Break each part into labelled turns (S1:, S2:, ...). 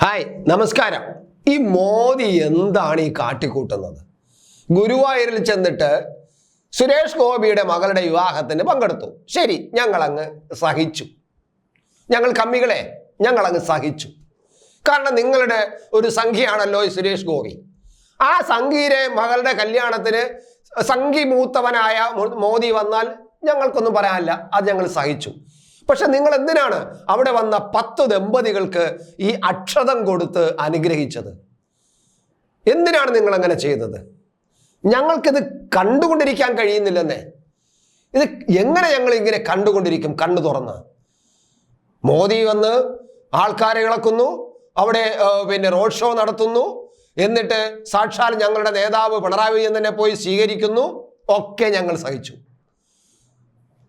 S1: Hi നമസ്കാരം. ഈ മോദി എന്താണ് ഈ കാട്ടിക്കൂട്ടുന്നത്? ഗുരുവായൂരിൽ ചെന്നിട്ട് സുരേഷ് ഗോപിയുടെ മകളുടെ വിവാഹത്തിന് പങ്കെടുത്തു. ശരി ഞങ്ങളങ്ങ് സഹിച്ചു. ഞങ്ങൾ കമ്മികളെ ഞങ്ങളങ്ങ് സഹിച്ചു. കാരണം നിങ്ങളുടെ ഒരു സംഖ്യയാണല്ലോ ഈ സുരേഷ് ഗോപി. ആ സംഖ്യയിലെ മകളുടെ കല്യാണത്തിന് സംഘി മൂത്തവനായ മോദി വന്നാൽ ഞങ്ങൾക്കൊന്നും പറയാനില്ല. അത് ഞങ്ങൾ സഹിച്ചു. പക്ഷെ നിങ്ങൾ എന്തിനാണ് അവിടെ വന്ന പത്ത് ദമ്പതികൾക്ക് ഈ അക്ഷതം കൊടുത്ത് അനുഗ്രഹിച്ചത്? എന്തിനാണ് നിങ്ങൾ അങ്ങനെ ചെയ്തത്? ഞങ്ങൾക്കിത് കണ്ടുകൊണ്ടിരിക്കാൻ കഴിയുന്നില്ലെന്നേ. ഇത് എങ്ങനെ ഞങ്ങൾ ഇങ്ങനെ കണ്ടുകൊണ്ടിരിക്കും കണ്ണു തുറന്ന്? മോദി വന്ന് ആൾക്കാരെ ഇളക്കുന്നു അവിടെ പിന്നെ റോഡ് ഷോ നടത്തുന്നു എന്നിട്ട് സാക്ഷാൽ ഞങ്ങളുടെ നേതാവ് പിണറായി വിജയൻ തന്നെ പോയി സ്വീകരിക്കുന്നു ഒക്കെ ഞങ്ങൾ സഹിച്ചു.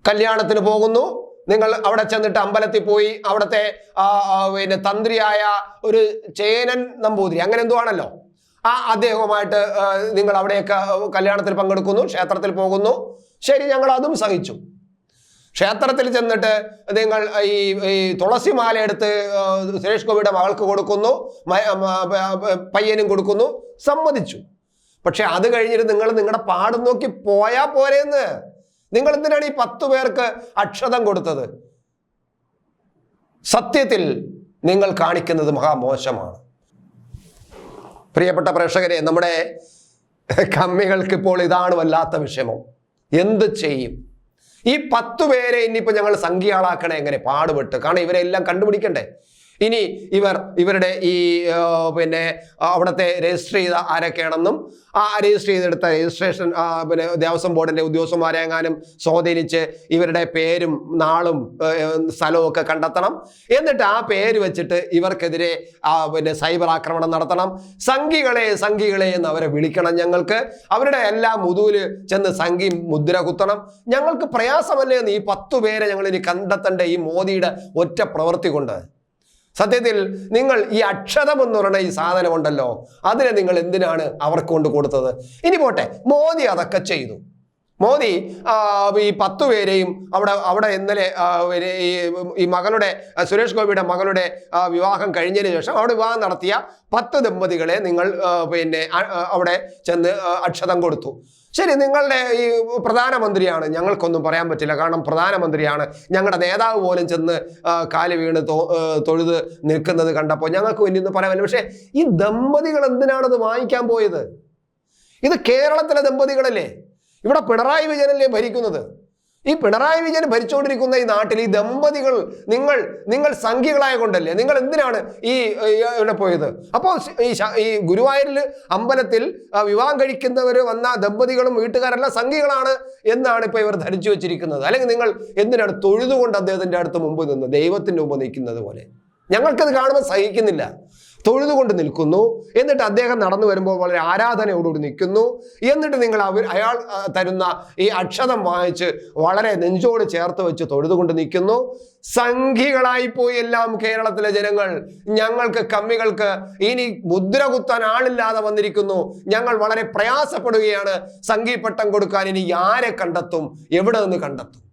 S1: കല്യാണത്തിന് പോകുന്നു നിങ്ങൾ അവിടെ ചെന്നിട്ട് അമ്പലത്തിൽ പോയി അവിടുത്തെ പിന്നെ തന്ത്രിയായ ഒരു ചേനൻ നമ്പൂതിരി അങ്ങനെ എന്തോ ആണല്ലോ. ആ അദ്ദേഹവുമായിട്ട് നിങ്ങൾ അവിടെയൊക്കെ കല്യാണത്തിൽ പങ്കെടുക്കുന്നു ക്ഷേത്രത്തിൽ പോകുന്നു. ശരി ഞങ്ങൾ അതും സഹിച്ചു. ക്ഷേത്രത്തിൽ ചെന്നിട്ട് നിങ്ങൾ ഈ ഈ തുളസി മാല എടുത്ത് സുരേഷ് ഗോപിയുടെ മകൾക്ക് കൊടുക്കുന്നു പയ്യനും കൊടുക്കുന്നു സമ്മതിച്ചു. പക്ഷെ അത് കഴിഞ്ഞിട്ട് നിങ്ങൾ നിങ്ങളുടെ പാടും നോക്കി പോയാ പോരെന്ന്. നിങ്ങൾ എന്തിനാണ് ഈ പത്തു പേർക്ക് അക്ഷതം കൊടുത്തത്? സത്യത്തിൽ നിങ്ങൾ കാണിക്കുന്നത് മഹാമോശമാണ്. പ്രിയപ്പെട്ട പ്രേക്ഷകരെ നമ്മുടെ കമ്മികൾക്ക് ഇപ്പോൾ ഇതാണ് വല്ലാത്ത വിഷമം. എന്ത് ചെയ്യും? ഈ പത്തു പേരെ ഇനിയിപ്പോൾ ഞങ്ങൾ സംഖ്യയാളാക്കണേ എങ്ങനെ? പാടുപെട്ട്. കാരണം ഇവരെല്ലാം കണ്ടുപിടിക്കണ്ടേ? ഇനി ഇവർ ഇവരുടെ ഈ പിന്നെ അവിടുത്തെ രജിസ്റ്റർ ചെയ്ത ആരൊക്കെയാണെന്നും ആ രജിസ്റ്റർ ചെയ്തെടുത്ത രജിസ്ട്രേഷൻ പിന്നെ ദേവസ്വം ബോർഡിന്റെ ഉദ്യോഗസ്ഥന്മാരെങ്ങാനും സ്വാധീനിച്ച് ഇവരുടെ പേരും നാളും സ്ഥലവും ഒക്കെ കണ്ടെത്തണം. എന്നിട്ട് ആ പേര് വെച്ചിട്ട് ഇവർക്കെതിരെ പിന്നെ സൈബർ ആക്രമണം നടത്തണം. സംഘികളെ സംഘികളെ എന്ന് അവരെ വിളിക്കണം ഞങ്ങൾക്ക്. അവരുടെ എല്ലാ മുതൂൽ ചെന്ന് സംഘി മുദ്ര കുത്തണം. ഞങ്ങൾക്ക് പ്രയാസമല്ലേ എന്ന് ഈ പത്തു പേരെ ഞങ്ങൾ ഇനി കണ്ടെത്തേണ്ട ഈ മോദിയുടെ ഒറ്റ പ്രവൃത്തി കൊണ്ട്? സത്യത്തിൽ നിങ്ങൾ ഈ അക്ഷതം എന്ന് പറയുന്ന ഈ സാധനമുണ്ടല്ലോ അതിനെ നിങ്ങൾ എന്തിനാണ് അവർക്ക് കൊണ്ട് കൊടുത്തത്? ഇനി പോട്ടെ മോദി അതൊക്കെ ചെയ്തു. മോദി ഈ പത്തു പേരെയും അവിടെ അവിടെ ഇന്നലെ ഈ മകളുടെ സുരേഷ് ഗോപിയുടെ മകളുടെ വിവാഹം കഴിഞ്ഞതിന് ശേഷം അവിടെ വിവാഹം നടത്തിയ പത്ത് ദമ്പതികളെ നിങ്ങൾ പിന്നെ അവിടെ ചെന്ന് അക്ഷതം കൊടുത്തു. ശരി നിങ്ങളുടെ ഈ പ്രധാനമന്ത്രിയാണ്. ഞങ്ങൾക്കൊന്നും പറയാൻ പറ്റില്ല. കാരണം പ്രധാനമന്ത്രിയാണ്. ഞങ്ങളുടെ നേതാവ് പോലും ചെന്ന് കാൽ വീണ് തൊഴുത് നിൽക്കുന്നത് കണ്ടപ്പോൾ ഞങ്ങൾക്ക് വലിയൊന്നും പറയാൻ പറ്റില്ല. പക്ഷേ ഈ ദമ്പതികൾ എന്തിനാണത് വാങ്ങിക്കാൻ പോയത്? ഇത് കേരളത്തിലെ ദമ്പതികളല്ലേ? ഇവിടെ പിണറായി വിജയനല്ലേ ഭരിക്കുന്നത്? ഈ പിണറായി വിജയൻ ഭരിച്ചുകൊണ്ടിരിക്കുന്ന ഈ നാട്ടിൽ ഈ ദമ്പതികൾ നിങ്ങൾ നിങ്ങൾ സംഖ്യകളായ കൊണ്ടല്ലേ? നിങ്ങൾ എന്തിനാണ് ഈ ഇവിടെ പോയത്? അപ്പോൾ ഈ ഈ ഗുരുവായൂരിൽ അമ്പലത്തിൽ വിവാഹം കഴിക്കുന്നവർ വന്ന ദമ്പതികളും വീട്ടുകാരെല്ലാം സംഖ്യകളാണ് എന്നാണ് ഇപ്പോൾ ഇവർ ധരിച്ചു വെച്ചിരിക്കുന്നത്. അല്ലെങ്കിൽ നിങ്ങൾ എന്തിനാണ് തൊഴുതുകൊണ്ട് അദ്ദേഹത്തിന്റെ അടുത്ത് മുമ്പ് നിന്ന് ദൈവത്തിന്റെ മുമ്പ് നിൽക്കുന്നത് പോലെ? ഞങ്ങൾക്കത് കാണുമ്പോൾ സഹിക്കുന്നില്ല. തൊഴുതുകൊണ്ട് നിൽക്കുന്നു. എന്നിട്ട് അദ്ദേഹം നടന്നു വരുമ്പോൾ വളരെ ആരാധനയോടുകൂടി നിൽക്കുന്നു. എന്നിട്ട് നിങ്ങൾ അവർ അയാൾ തരുന്ന ഈ അക്ഷതം വാങ്ങിച്ച് വളരെ നെഞ്ചോട് ചേർത്ത് വെച്ച് തൊഴുതുകൊണ്ട് നിൽക്കുന്നു. സംഘികളായി പോയി എല്ലാം കേരളത്തിലെ ജനങ്ങൾ. ഞങ്ങൾക്ക് കമ്മികൾക്ക് ഇനി മുദ്ര കുത്താൻ ആളില്ലാതെ വന്നിരിക്കുന്നു. ഞങ്ങൾ വളരെ പ്രയാസപ്പെടുകയാണ്. സംഘീപട്ടം കൊടുക്കാൻ ഇനി ആരെ കണ്ടെത്തും? എവിടെ നിന്ന് കണ്ടെത്തും?